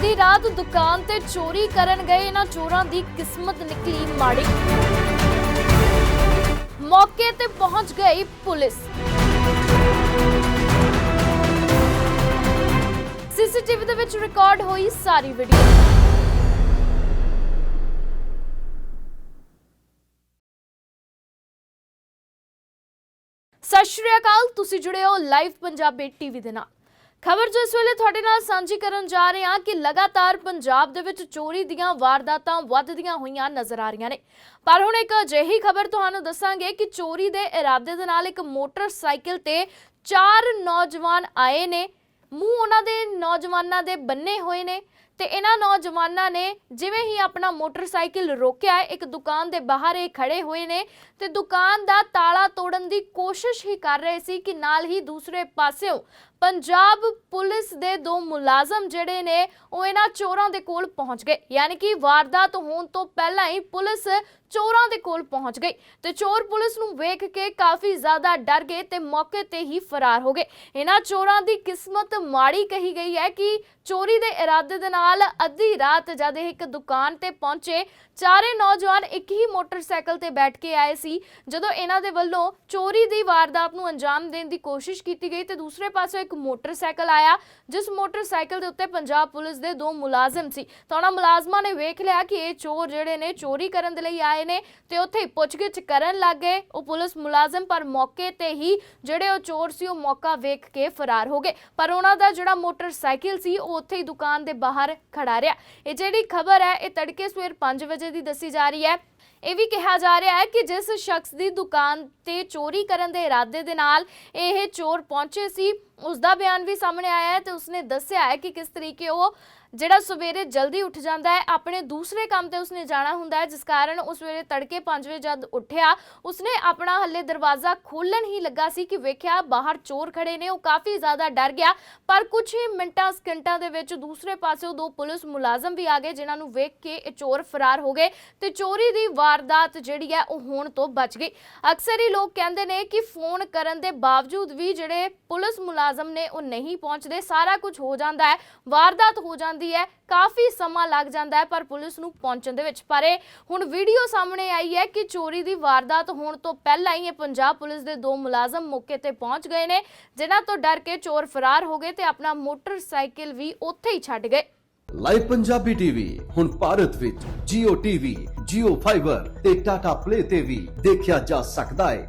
ਅੱਧੀ ਰਾਤ ਦੁਕਾਨ ਤੇ ਚੋਰੀ ਕਰਨ ਗਏ, ਇਹਨਾਂ ਚੋਰਾਂ ਦੀ ਕਿਸਮਤ ਨਿਕਲੀ ਮਾੜੀ। ਮੌਕੇ ਤੇ ਪਹੁੰਚ ਗਈ ਪੁਲਿਸ। ਸੀਸੀਟੀਵੀ ਦੇ ਵਿੱਚ ਰਿਕਾਰਡ ਹੋਈ ਸਾਰੀ ਵੀਡੀਓ ਸਤਿ ਸ਼੍ਰੀ ਅਕਾਲ, ਤੁਸੀਂ ਜੁੜੇ ਹੋ ਲਾਈਵ ਪੰਜਾਬੀ ਟੀਵੀ ਦੇ ਨਾਲ। ਖਬਰ ਜੋ ਇਸ ਵੇਲੇ ਤੁਹਾਡੇ ਨਾਲ ਸਾਂਝੀ ਕਰਨ ਜਾ ਰਹੇ ਹਾਂ ਕਿ ਲਗਾਤਾਰ ਪੰਜਾਬ ਦੇ ਵਿੱਚ ਚੋਰੀ ਦੀਆਂ ਵਾਰਦਾਤਾਂ ਵੱਧਦੀਆਂ ਹੋਈਆਂ ਨਜ਼ਰ ਆ ਰਹੀਆਂ ਨੇ। ਪਰ ਹੁਣ ਇੱਕ ਅਜਿਹੀ ਖਬਰ ਤੁਹਾਨੂੰ ਦੱਸਾਂਗੇ ਕਿ ਚੋਰੀ ਦੇ ਇਰਾਦੇ ਦੇ ਨਾਲ ਇੱਕ ਮੋਟਰਸਾਈਕਲ ਤੇ ਚਾਰ ਨੌਜਵਾਨ ਆਏ ਨੇ। ਮੂੰਹ ਉਹਨਾਂ ਦੇ ਨੌਜਵਾਨਾਂ ਦੇ ਬੰਨੇ ਹੋਏ ਨੇ। ਤੇ ਇਹਨਾਂ ਨੌਜਵਾਨਾਂ ਨੇ ਜਿਵੇਂ ਹੀ ਆਪਣਾ ਮੋਟਰਸਾਈਕਲ ਰੋਕਿਆ, ਇੱਕ ਦੁਕਾਨ ਦੇ ਬਾਹਰ ਇਹ ਖੜੇ ਹੋਏ ਨੇ ਤੇ ਦੁਕਾਨ ਦਾ ਤਾਲਾ ਤੋੜਨ ਦੀ ਕੋਸ਼ਿਸ਼ ਹੀ ਕਰ ਰਹੇ ਸੀ ਕਿ ਨਾਲ ਹੀ ਦੂਸਰੇ ਪਾਸਿਓਂ ਪੰਜਾਬ ਪੁਲਿਸ ਦੇ ਦੋ ਮੁਲਾਜ਼ਮ ਜਿਹੜੇ ਨੇ ਉਹ ਇਹਨਾਂ ਚੋਰਾਂ ਦੇ ਕੋਲ ਪਹੁੰਚ ਗਏ। ਯਾਨੀ ਕਿ ਵਾਰਦਾਤ ਹੋਣ ਤੋਂ ਪਹਿਲਾਂ ਹੀ ਪੁਲਿਸ ਚੋਰਾਂ ਦੇ ਕੋਲ ਪਹੁੰਚ ਗਈ ਤੇ ਚੋਰ ਪੁਲਿਸ ਨੂੰ ਵੇਖ ਕੇ ਕਾਫੀ ਜ਼ਿਆਦਾ ਡਰ ਗਏ ਤੇ ਮੌਕੇ ਤੇ ਹੀ ਫਰਾਰ ਹੋ ਗਏ। ਇਹਨਾਂ ਚੋਰਾਂ ਦੀ ਕਿਸਮਤ ਮਾੜੀ ਕਹੀ ਗਈ ਹੈ ਕਿ ਚੋਰੀ ਦੇ ਇਰਾਦੇ ਦੇ ਨਾਲ ਅੱਧੀ ਰਾਤ ਜਦ ਇਹ ਇੱਕ ਦੁਕਾਨ ਤੇ ਪਹੁੰਚੇ, ਚਾਰੇ ਨੌਜਵਾਨ ਇੱਕ ਹੀ ਮੋਟਰਸਾਈਕਲ ਤੇ ਬੈਠ ਕੇ ਆਏ ਸੀ। ਜਦੋਂ ਇਹਨਾਂ ਦੇ ਵੱਲੋਂ ਚੋਰੀ ਦੀ ਵਾਰਦਾਤ ਨੂੰ ਅੰਜਾਮ ਦੇਣ ਦੀ ਕੋਸ਼ਿਸ਼ ਕੀਤੀ ਗਈ ਤੇ ਦੂਸਰੇ ਪਾਸੇ ਇੱਕ ਮੋਟਰਸਾਈਕਲ ਆਇਆ, ਜਿਸ ਮੋਟਰਸਾਈਕਲ ਦੇ ਉੱਤੇ ਪੰਜਾਬ ਪੁਲਿਸ ਦੇ ਦੋ ਮੁਲਾਜ਼ਮ ਸੀ। ਤਾਂ ਉਹਨਾਂ ਮੁਲਾਜ਼ਮਾਂ ਨੇ ਵੇਖ ਲਿਆ ਕਿ ਇਹ ਚੋਰ ਜਿਹੜੇ ਨੇ ਚੋਰੀ ਕਰਨ ਦੇ ਲਈ ਆਏ ਨੇ ਤੇ ਉੱਥੇ ਪੁੱਛਗਿੱਛ ਕਰਨ ਲੱਗ ਗਏ। ਉਹ ਪੁਲਿਸ ਮੁਲਾਜ਼ਮ ਪਰ ਮੌਕੇ ਤੇ ਹੀ ਜਿਹੜੇ ਉਹ ਚੋਰ ਸੀ, ਉਹ ਮੌਕਾ ਵੇਖ ਕੇ ਫਰਾਰ ਹੋ ਗਏ। ਪਰ ਉਹਨਾਂ ਦਾ ਜਿਹੜਾ ਮੋਟਰਸਾਈਕਲ ਸੀ, ਉਹ ਉੱਥੇ ਹੀ ਦੁਕਾਨ ਦੇ ਬਾਹਰ ਖੜਾ ਰਿਹਾ। ਇਹ ਜਿਹੜੀ ਖਬਰ ਹੈ, ਇਹ ਤੜਕੇ ਸਵੇਰ 5 ਵਜੇ ਦੀ ਦੱਸੀ ਜਾ ਰਹੀ ਹੈ। ਇਹ ਵੀ ਕਿਹਾ ਜਾ ਰਿਹਾ ਹੈ ਕਿ ਜਿਸ ਸ਼ਖਸ ਦੀ ਦੁਕਾਨ ਤੇ ਚੋਰੀ ਕਰਨ ਦੇ ਇਰਾਦੇ ਦੇ ਨਾਲ ਇਹ ਚੋਰ ਪਹੁੰਚੇ ਸੀ ਉਸ ਦਾ ਬਿਆਨ ਵੀ ਸਾਹਮਣੇ ਆਇਆ ਹੈ ਤੇ ਉਸਨੇ ਦੱਸਿਆ ਹੈ ਕਿ ਕਿਸ ਤਰੀਕੇ ਉਹ ਜਿਹੜਾ ਸਵੇਰੇ ਜਲਦੀ ਉੱਠ ਜਾਂਦਾ ਹੈ, ਆਪਣੇ ਦੂਸਰੇ ਕੰਮ ਤੇ ਉਸਨੇ ਜਾਣਾ ਹੁੰਦਾ ਹੈ, ਜਿਸ ਕਾਰਨ ਉਸ ਵੇਲੇ ਤੜਕੇ 5 ਵਜੇ ਜਦ ਉੱਠਿਆ, ਉਸਨੇ ਆਪਣਾ ਹੱਲੇ ਦਰਵਾਜ਼ਾ ਖੋਲਣ ਹੀ ਲੱਗਾ ਸੀ ਕਿ ਵੇਖਿਆ ਬਾਹਰ ਚੋਰ ਖੜੇ ਨੇ, ਉਹ ਕਾਫੀ ਜ਼ਿਆਦਾ ਡਰ ਗਿਆ, ਪਰ ਕੁਝ ਹੀ ਮਿੰਟਾਂ, ਸਕਿੰਟਾਂ ਦੇ ਵਿੱਚ ਦੂਸਰੇ ਪਾਸੇ ਦੋ ਪੁਲਿਸ ਮੁਲਾਜ਼ਮ ਵੀ ਆ ਗਏ, ਜਿਨ੍ਹਾਂ ਨੂੰ ਵੇਖ ਕੇ ਇਹ ਚੋਰ ਫਰਾਰ ਹੋ ਗਏ ਤੇ ਚੋਰੀ ਦੀ ਵਾਰਦਾਤ ਜਿਹੜੀ ਹੈ, ਉਹ ਹੋਣ ਤੋਂ ਬਚ ਗਈ। ਅਕਸਰ ਹੀ ਲੋਕ ਕਹਿੰਦੇ ਨੇ ਕਿ ਫੋਨ ਕਰਨ ਦੇ ਬਾਵਜੂਦ ਵੀ ਜਿਹੜੇ ਪੁਲਿਸ ਮੁਲਾਜ਼ਮ ਨੇ, ਉਹ ਨਹੀਂ ਪਹੁੰਚਦੇ, ਸਾਰਾ ਕੁਝ ਹੋ ਜਾਂਦਾ ਹੈ, ਵਾਰਦਾਤ ਹੋ ਜਾਂਦੀ ਹੈ ਕਾਫੀ ਸਮਾਂ ਲੱਗ ਜਾਂਦਾ ਹੈ ਪਰ ਪੁਲਿਸ ਨੂੰ ਪਹੁੰਚਣ ਦੇ ਵਿੱਚ। ਪਰ ਇਹ ਹੁਣ ਵੀਡੀਓ ਸਾਹਮਣੇ ਆਈ ਹੈ ਕਿ ਚੋਰੀ ਦੀ ਵਾਰਦਾਤ ਹੋਣ ਤੋਂ ਪਹਿਲਾਂ ਹੀ ਇਹ ਪੰਜਾਬ ਪੁਲਿਸ ਦੇ ਦੋ ਮੁਲਾਜ਼ਮ ਮੌਕੇ ਤੇ ਪਹੁੰਚ ਗਏ ਨੇ ਜਿਨ੍ਹਾਂ ਤੋਂ ਡਰ ਕੇ ਚੋਰ ਫਰਾਰ ਹੋ ਗਏ ਤੇ ਆਪਣਾ ਮੋਟਰਸਾਈਕਲ ਵੀ ਉੱਥੇ ਹੀ ਛੱਡ ਗਏ। ਲਾਈਵ ਪੰਜਾਬੀ ਟੀਵੀ ਹੁਣ ਭਾਰਤ ਵਿੱਚ Jio TV, Jio Fiber ਤੇ Tata Play ਤੇ ਵੀ ਦੇਖਿਆ ਜਾ ਸਕਦਾ ਹੈ।